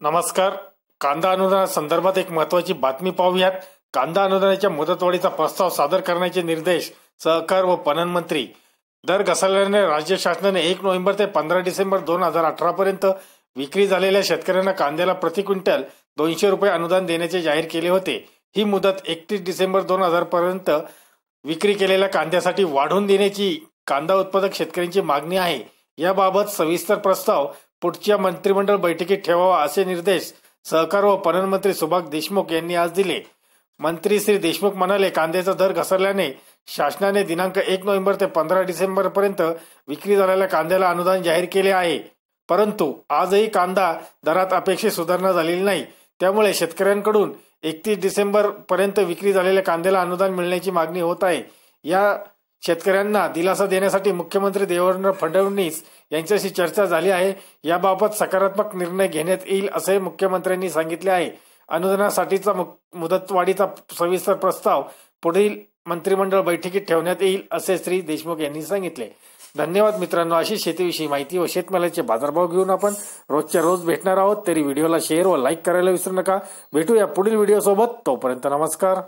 नमस्कार. कांदा अनुदानासंदर्भात एक महत्वाची बातमी पाहूयात. कांदा अनुदानाच्या मुदतवाढीचा प्रस्ताव सादर करण्याचे निर्देश सहकार व पणन मंत्री दर घसरल्याने राज्य शासनाने एक नोव्हेंबर ते पंधरा डिसेंबर दोन हजार अठरा पर्यंत विक्री झालेल्या शेतकऱ्यांना कांद्याला प्रति क्विंटल दोनशे रुपये अनुदान देण्याचे जाहीर केले होते. ही मुदत एकतीस डिसेंबर दोन हजार पर्यंत विक्री केलेल्या कांद्यासाठी वाढवून देण्याची कांदा उत्पादक शेतकऱ्यांची मागणी आहे. याबाबत सविस्तर प्रस्ताव पुढच्या मंत्रिमंडळ बैठकीत ठेवावा असे निर्देश सहकार व पणन मंत्री सुभाष देशमुख यांनी आज दिले. मंत्री श्री देशमुख म्हणाले कांद्याचा दर घसरल्याने शासनाने दिनांक एक नोव्हेंबर ते पंधरा डिसेंबर पर्यंत विक्री झालेल्या कांद्याला अनुदान जाहीर केले आहे. परंतु आजही कांदा दरात अपेक्षित सुधारणा झालेली नाही. त्यामुळे शेतकऱ्यांकडून एकतीस डिसेंबर पर्यंत विक्री झालेल्या कांद्याला अनुदान मिळण्याची मागणी होत आहे. या शेतकऱ्यांना दिलासा देण्यासाठी मुख्यमंत्री देवेंद्र फडणवीस यांच्याशी चर्चा झाली आहे. याबाबत सकारात्मक निर्णय घेण्यात येईल असे मुख्यमंत्र्यांनी सांगितले आहे. अनुदानासाठीचा मुदतवाढीचा सविस्तर प्रस्ताव पुढील मंत्रिमंडळ बैठकीत ठेवण्यात येईल असे श्री देशमुख यांनी सांगितले. धन्यवाद मित्रांनो. अशी शेतीविषयी माहिती व शेतमालाचे बाजारभाव घेऊन आपण रोजच्या रोज भेटणार आहोत. तरी व्हिडिओला शेअर व लाईक करायला विसरू नका. भेटूया पुढील व्हिडिओ सोबत तोपर्यंत नमस्कार.